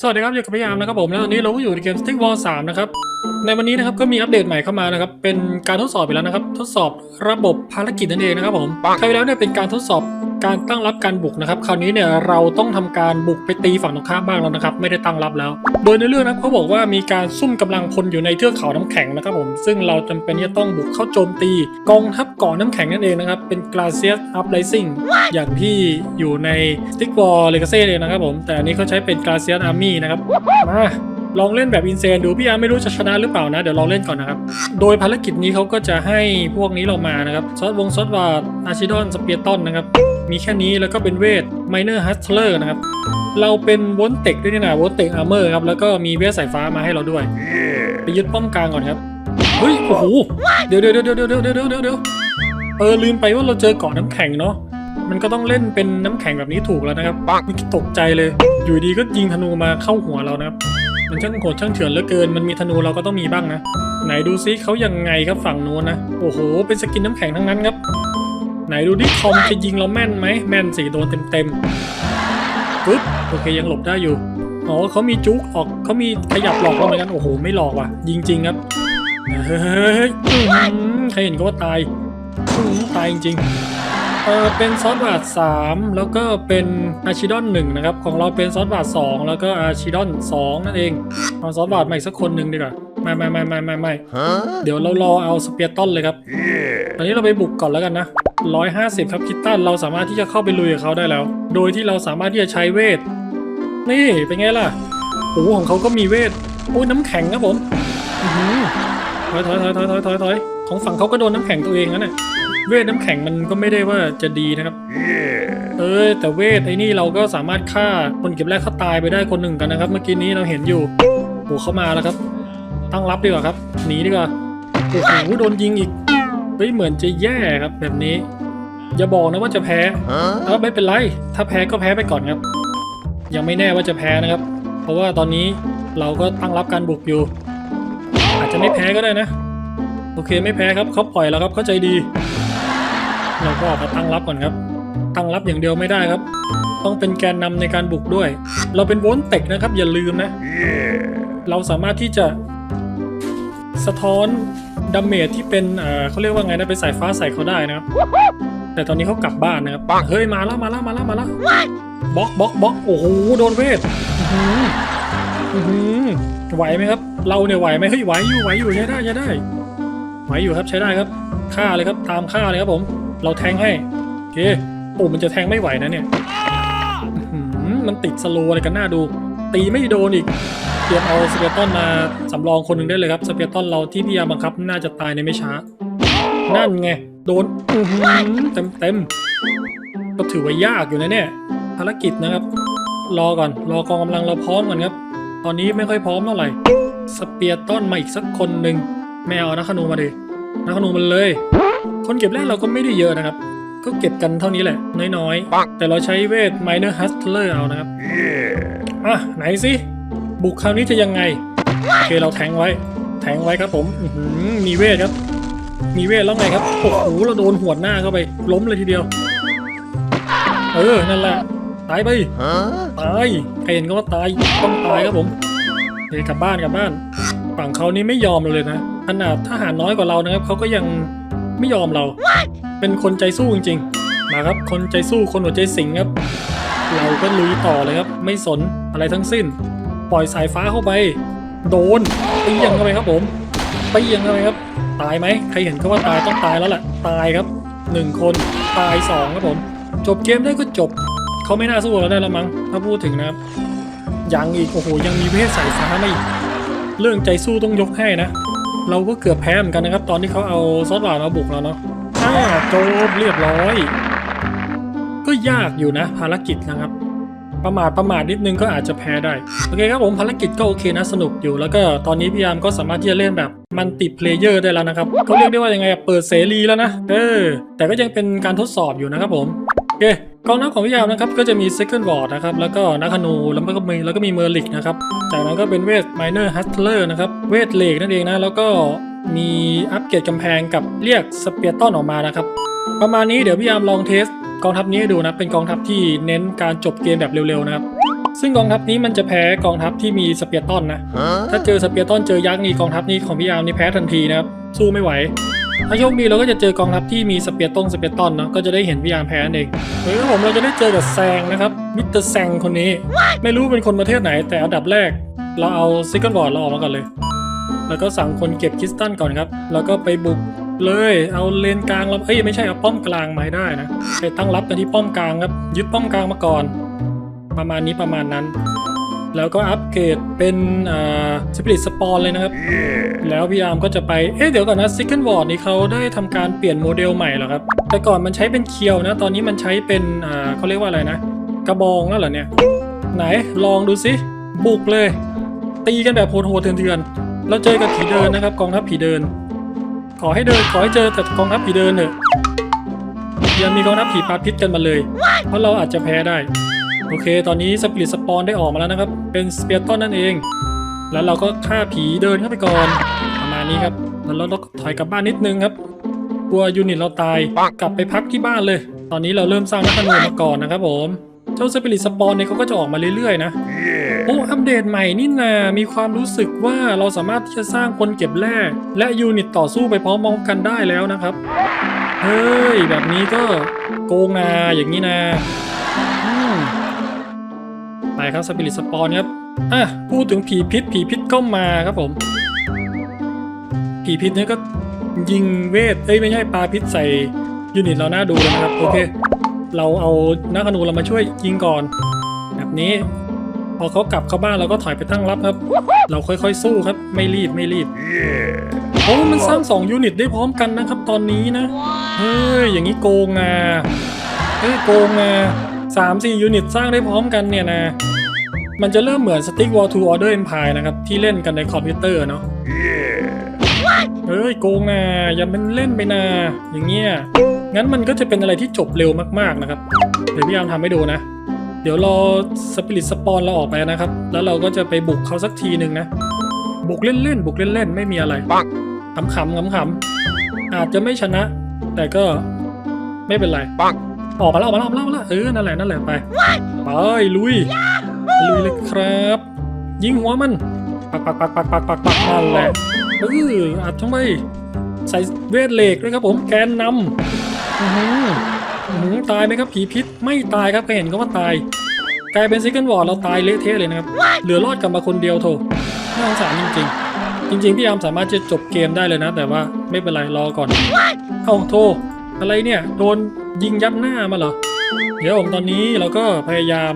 สวัสดีครับอยู่กับพี่ยามนะครับผมแล้วตอนนี้เราก็อยู่ในเกม Stick Wall 3 นะครับ ในวันนี้นะครับก็มีอัปเดตใหม่เข้ามานะครับเป็นการทดสอบไปแล้วนะครับ ทดสอบระบบภารกิจนั่นเองนะครับผมคราวที่แล้วเนี่ยเป็นการทดสอบการตั้งรับการบุกนะครับคราวนี้เนี่ยเราต้องทำการบุกไปตีฝั่งตรงข้ามบ้างแล้วนะครับ ไม่ได้ตั้งรับแล้ว โดยในเรื่องนะครับเขาบอกว่ามีการซุ่มกำลังพลอยู่ในเทือกเขาน้ำแข็งนะครับผมซึ่งเราจำเป็นที่จะต้องบุกเข้าโจมตี กองทัพเกาะน้ำแข็งนั่นเองนะครับเป็น Glacier Uprising อย่างที่อยู่ใน Stick Wall Legacy เลยนะครับผมแต่อันนี้เขาใช้เป็น Glacier Army นะครับมา ลองเล่นแบบอินเซนดูพี่อาร์ไม่รู้จะชนะหรือเปล่านะ เดี๋ยวลองเล่นก่อนนะครับ โดยภารกิจนี้เขาก็จะให้พวกนี้เรามานะครับ ซอสวงซอสวาดอาชิดอนสเปียร์ตอนนะครับ มีแค่นี้แล้วก็เป็นเวทไมเนอร์ฮัสเทเลอร์นะครับ เราเป็นวอนเต็กด้วยนะวอนเต็กอาร์เมอร์ครับ แล้วก็มีเวทสายฟ้ามาให้เราด้วย ไปยึดป้อมกลางก่อนครับ เฮ้ย โอ้โห เดี๋ยวเดี๋ยวเดี๋ยวเดี๋ยวเดี๋ยวเดี๋ยวเดี๋ยวเออลืมไปว่าเราเจอเกาะน้ำแข็งเนาะมันก็ต้องเล่นเป็นน้ำแข็งแบบนี้ถูกแล้วนะครับปักตกใจเลย อยู่ดีก็ยิงธนูมาเข้าหัวเรานะครับ มันช่างโหดช่างเถื่อนเหลือเกิน มันมีธนูเราก็ต้องมีบ้างนะ ไหนดูซิเขายังไงครับฝั่งนู้นนะ โอ้โห เป็นสกินน้ำแข็งทั้งนั้นครับ ไหนดูดิคอมจะยิงเราแม่นไหม แม่นสิโดนเต็มๆปึ๊บ โอเคยังหลบได้อยู่ อ๋อเขามีจุกออกเขามีขยับหลอกเราเหมือนกัน โอ้โห ไม่หลอกว่ะ ยิงจริงครับ เฮ้ยใครเห็นก็ว่าตาย ตายจริง เออเป็นซอสบาท3แล้วก็เป็นอาชิดอน1นะครับ ของเราเป็นซอสบาท2แล้วก็อาชิดอน2นั่นเองเอาซอสบาทใหม่สักคนหนึ่งดีกว่าไม่ไม่ไม่ไม่ไม่ไม่เดี๋ยวเรารอเอาสเปียร์ตันเลยครับตอนนี้เราไปบุกก่อนแล้วกันนะ150 ครับคิตตันเราสามารถที่จะเข้าไปลุยกับเขาได้แล้ว โดยที่เราสามารถที่จะใช้เวท นี่เป็นไงล่ะโอ้โหของเขาก็มีเวทโอ้ยน้ำแข็งครับผมอื้อหือถอยถอยถอยถอยถอยถอยถอยของฝั่งเขาก็โดนน้ำแข็งตัวเองนั่นแหละ เวทน้ำแข็งมันก็ไม่ได้ว่าจะดีนะครับ เออแต่เวทไอ้นี่เราก็สามารถฆ่าคนเก็บแรกเขาตายไปได้คนหนึ่งกันนะครับ เมื่อกี้นี้เราเห็นอยู่โอ้เขามาแล้วครับ ตั้งรับดีกว่าครับหนีดีกว่าโอ้โหโดนยิงอีกเฮ้ยเหมือนจะแย่ครับแบบนี้ อย่าบอกนะว่าจะแพ้เออไม่เป็นไร ถ้าแพ้ก็แพ้ไปก่อนครับ ยังไม่แน่ว่าจะแพ้นะครับ เพราะว่าตอนนี้เราก็ตั้งรับการบุกอยู่ อาจจะไม่แพ้ก็ได้นะ โอเคไม่แพ้ครับเขาปล่อยแล้วครับเข้าใจดี เราก็ออกมาตั้งรับก่อนครับ ตั้งรับอย่างเดียวไม่ได้ครับ ต้องเป็นแกนนำในการบุกด้วย เราเป็นโวนเต็กนะครับ อย่าลืมนะเราสามารถที่จะ สะท้อนดาเมจที่เป็นเอ่อเขาเรียกว่าไงนะเป็นสายฟ้าใส่เขาได้นะครับ แต่ตอนนี้เขากลับบ้านนะครับเฮ้ยมาแล้วมาแล้วมาแล้วมาแล้วบล็อกบล็อกบล็อกโอ้โหโดนเวทอื้อหืออื้อหือไหวไหมครับ เราเนี่ยไหวไหมเฮ้ยไหวอยู่ไหวอยู่ใช้ได้ใช้ได้ไหวอยู่ครับใช้ได้ครับ ฆ่าเลยครับตามฆ่าเลยครับผม เราแทงให้โอเคโอ้มันจะแทงไม่ไหวนะเนี่ยมันติดสโลอะไรกันหน้าดู ตีไม่โดนอีกเตรียมเอาสเปียร์ตันมาสำรองคนหนึ่งได้เลยครับสเปียร์ตันเราที่พี่ยาบังคับน่าจะตายในไม่ช้า นั่นไงโดนเต็มเต็มก็ถือว่ายากอยู่นะเนี่ยภารกิจนะครับ รอก่อน รอกองกำลังเราพร้อมก่อนครับ ตอนนี้ไม่ค่อยพร้อมเท่าไหร่สเปียร์ต้นมาอีกสักคนหนึ่งแมวนักขนูมาดิ นักขนูมันเลย คนเก็บแรกเราก็ไม่ได้เยอะนะครับ ก็เก็บกันเท่านี้แหละ น้อยๆ แต่เราใช้เวท Minor Hustler เอานะครับ อะ ไหนสิบุกคราวนี้จะยังไง โอเคเราแทงไว้ แทงไว้ครับผมอื้อหือมีเวทครับ มีเวทแล้วไงครับ โอ้โหเราโดนหวดหน้าเข้าไป ล้มเลยทีเดียว เออ นั่นแหละ ตายไปตายใครเห็นก็ว่าตาย ต้องตายครับผมเฮ้ยกลับบ้านกลับบ้าน ฝั่งเขานี่ไม่ยอมเราเลยนะ ขนาดทหารน้อยกว่าเรานะครับเขาก็ยังไม่ยอมเรา เป็นคนใจสู้จริงๆมาครับคนใจสู้คนหัวใจสิงครับ เราก็ลุยต่อเลยครับ ไม่สนอะไรทั้งสิ้น ปล่อยสายฟ้าเข้าไป โดนตียังเข้าไปครับผมตียังเข้าไปครับ ตายไหมใครเห็นก็ว่าตายต้องตายแล้วแหละตายครับหนึ่งคนตายสองครับผม จบเกมได้ก็จบเขาไม่น่าสู้เราได้แล้วมั้งถ้าพูดถึงนะครับยังอีกโอ้โหยังมีเวทสายฟ้ามาอีกเรื่องใจสู้ต้องยกให้นะ เราก็เกือบแพ้เหมือนกันนะครับ ตอนที่เขาเอาซอสหวานมาบุกเราเนาะอ่าจบเรียบร้อย ก็ยากอยู่นะภารกิจนะครับ ประมาทประมาทนิดนึงก็อาจจะแพ้ได้ โอเคครับผมภารกิจก็โอเคนะสนุกอยู่ แล้วก็ตอนนี้พี่ยามก็สามารถที่จะเล่นแบบมันติเพลเยอร์ได้แล้วนะครับเขาเรียกได้ว่ายังไงเปิดเสรีแล้วนะ เออ แต่ก็ยังเป็นการทดสอบอยู่นะครับผม โอเค กองน้ำของพี่ยามนะครับก็จะมี Second Ward นะครับแล้วก็นักธนูแล้วก็มีแล้วก็มีเมอร์ลิกนะครับจากนั้นก็เป็นเวท Minor Hustler นะครับเวทเลกนั่นเองนะแล้วก็มีอัปเกรดกำแพงกับเรียกสเปียร์ต้นออกมานะครับประมาณนี้เดี๋ยวพี่ยามลองเทสกองทัพนี้ให้ดูนะเป็นกองทัพที่เน้นการจบเกมแบบเร็วๆนะครับซึ่งกองทัพนี้มันจะแพ้กองทัพที่มีสเปียร์ตันนะถ้าเจอสเปียร์ตันเจอยักษ์นี่กองทัพนี้ของพี่ยามนี่แพ้ทันทีนะครับสู้ไม่ไหว ถ้าโชคดีเราก็จะเจอกองทัพที่มีสเปียร์ตงสเปียร์ตันเนาะก็จะได้เห็นพี่ยามแพ้นั่นเองเฮ้ยผมเราจะได้เจอกับแซงนะครับมิสเตอร์แซงคนนี้ ไม่รู้เป็นคนประเทศไหน แต่อันดับแรก เราเอาซิกเกิลบอร์ดเราออกมาก่อนเลย แล้วก็สั่งคนเก็บคริสตัลก่อนครับ แล้วก็ไปบุกเลยเอาเลนกลางเราเอ้ยไม่ใช่เอาป้อมกลางมาให้ได้นะไปตั้งรับกันที่ป้อมกลางครับยึดป้อมกลางมาก่อน ประมาณนี้ประมาณนั้น แล้วก็อัปเกรดเป็นอ่าสปิริตสปอนเลยนะครับ แล้วพี่อาร์มก็จะไป เอ๊ะเดี๋ยวก่อนนะซิกเกิลวอร์ดนี่เขาได้ทำการเปลี่ยนโมเดลใหม่เหรอครับ แต่ก่อนมันใช้เป็นเคียวนะ ตอนนี้มันใช้เป็นอ่าเขาเรียกว่าอะไรนะ กระบองแล้วเหรอเนี่ย ไหนลองดูสิบุกเลย ตีกันแบบโหดๆเถื่อนๆเราเจอกับผีเดินนะครับกองทัพผีเดิน ขอให้เดินขอให้เจอแต่กองทัพผีเดินเถอะอย่ามีกองทัพผีปลาพิษกันมาเลย เพราะเราอาจจะแพ้ได้ โอเค ตอนนี้สปิริตสปอนได้ออกมาแล้วนะครับ เป็นสเปียร์ตอนนั่นเอง แล้วเราก็ฆ่าผีเดินเข้าไปก่อนประมาณนี้ครับ แล้วเราต้องถอยกลับบ้านนิดนึงครับกลัวยูนิตเราตายกลับไปพักที่บ้านเลย ตอนนี้เราเริ่มสร้างนักธนูมาก่อนนะครับผม เจ้าสปิริตสปอนเนี่ยเขาก็จะออกมาเรื่อยๆนะโอ้อัปเดตใหม่นี่นามีความรู้สึกว่าเราสามารถที่จะสร้างคนเก็บแร่และยูนิตต่อสู้ไปพร้อมๆกันได้แล้วนะครับ เฮ้ย แบบนี้ก็โกงนาอย่างนี้นะอืมไป ครับสปิริตสปอนครับอะพูดถึงผีพิษผีพิษก็มาครับผม ผีพิษเนี่ยก็ยิงเวทเอ้ยไม่ใช่ปลาพิษใส่ยูนิตเราหน้าดูนะครับโอเค เราเอานักธนูเรามาช่วยยิงก่อน แบบนี้ พอเขากลับเข้าบ้านเราก็ถอยไปตั้งรับครับ เราค่อยๆสู้ครับ ไม่รีบไม่รีบโอ้มันสร้าง2ยูนิตได้พร้อมกันนะครับตอนนี้นะเฮ้ยอย่างนี้โกงนะเฮ้ยโกงนะสามสี่ยูนิตสร้างได้พร้อมกันเนี่ยนะ มันจะเริ่มเหมือน Stick War 2 Order Empire นะครับ ที่เล่นกันในคอมพิวเตอร์เนาะเฮ้ยโกงนะอย่าเป็นเล่นไปนะอย่างเงี้ยงั้นมันก็จะเป็นอะไรที่จบเร็วมากๆนะครับ เดี๋ยวพี่ยามทำให้ดูนะ เดี๋ยวรอสปิริตสปอนเราออกไปนะครับ แล้วเราก็จะไปบุกเขาสักทีหนึ่งนะ บุกเล่นๆบุกเล่นๆไม่มีอะไรขำๆขำๆอาจจะไม่ชนะ แต่ก็ไม่เป็นไรออกมาแล้วออกมาแล้วออกมาแล้วออกมาแล้วเออนั่นแหละนั่นแหละไปไปลุย ลุยเลยครับ ยิงหัวมัน ปักปักปักปักปักปักปักนั่นแหละเอออัดทั้งไปใส่เวทเหล็กด้วยครับผมแกนนำอื้อหือหือตายไหมครับผีพิษไม่ตายครับก็เห็นก็ว่าตาย กลายเป็นซิกเกิลวอร์เราตายเละเทะเลยนะครับ เหลือรอดกลับมาคนเดียวโถน่าสงสารจริง ๆจริงๆ พี่ยามสามารถจะจบเกมได้เลยนะ แต่ว่าไม่เป็นไรรอก่อน เอ้าโทอะไรเนี่ย โดนยิงยัดหน้ามาเหรอ เดี๋ยวผมตอนนี้เราก็พยายาม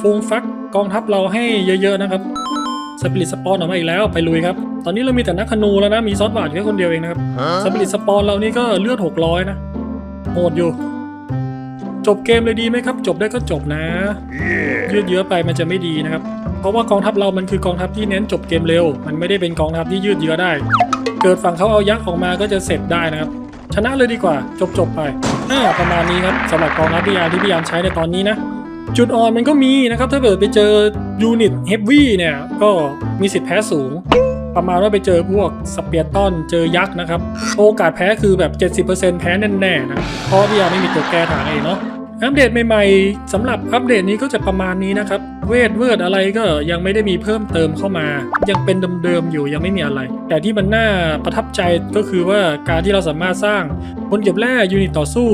ฟูงฟัก กองทัพเราให้เยอะๆนะครับสปิริตสปอนออกมาอีกแล้วไปลุยครับ ตอนนี้เรามีแต่นักธนูแล้วนะ มีซอสบาดแค่คนเดียวเองนะครับสปิริตสปอนเรานี่ก็เลือด 600 นะโหดอยู่ จบเกมเลยดีไหมครับ จบได้ก็จบนะยืดเยื้อไปมันจะไม่ดีนะครับ เพราะว่ากองทัพเรามันคือกองทัพที่เน้นจบเกมเร็ว มันไม่ได้เป็นกองทัพที่ยืดเยื้อได้ เกิดฝั่งเขาเอายักษ์ออกมาก็จะเสร็จได้นะครับ ชนะเลยดีกว่า จบจบๆไปอ่าประมาณนี้ครับสำหรับกองทัพพิยามที่พิยามใช้ในตอนนี้นะ จุดอ่อนมันก็มีนะครับ ถ้าเกิดไปเจอยูนิตเฮฟวี่เนี่ย ก็มีสิทธิ์แพ้สูง ประมาณว่าไปเจอพวกสเปียร์ตันเจอยักษ์นะครับ โอกาสแพ้คือแบบ 70%แพ้แน่ๆนะเพราะว่าพี่ยาไม่มีตัวแก้ทางเองเนาะอัปเดตใหม่ๆสำหรับอัปเดตนี้ก็จะประมาณนี้นะครับ เวทเวิร์ดอะไรก็ยังไม่ได้มีเพิ่มเติมเข้ามา ยังเป็นเดิมๆอยู่ยังไม่มีอะไร แต่ที่มันน่าประทับใจก็คือว่าการที่เราสามารถสร้างคนเก็บแร่ยูนิตต่อสู้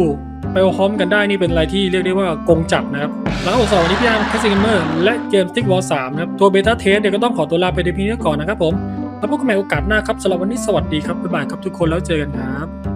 ไปพร้อมกันได้นี่เป็นอะไรที่เรียกได้ว่ากงจับนะครับแล้วก็สองวันนี้พี่อามแคสซิงเมอร์และเกมติ๊กวอลสามนะครับตัวเบต้าเทสเดี๋ยก็ต้องขอตัวลาไปในพีนี้ก่อนนะครับผมแล้วพบกันใหม่โอกาสหน้าครับสำหรับวันนี้สวัสดีครับบ๊ายบายครับทุกคนแล้วเจอกันครับ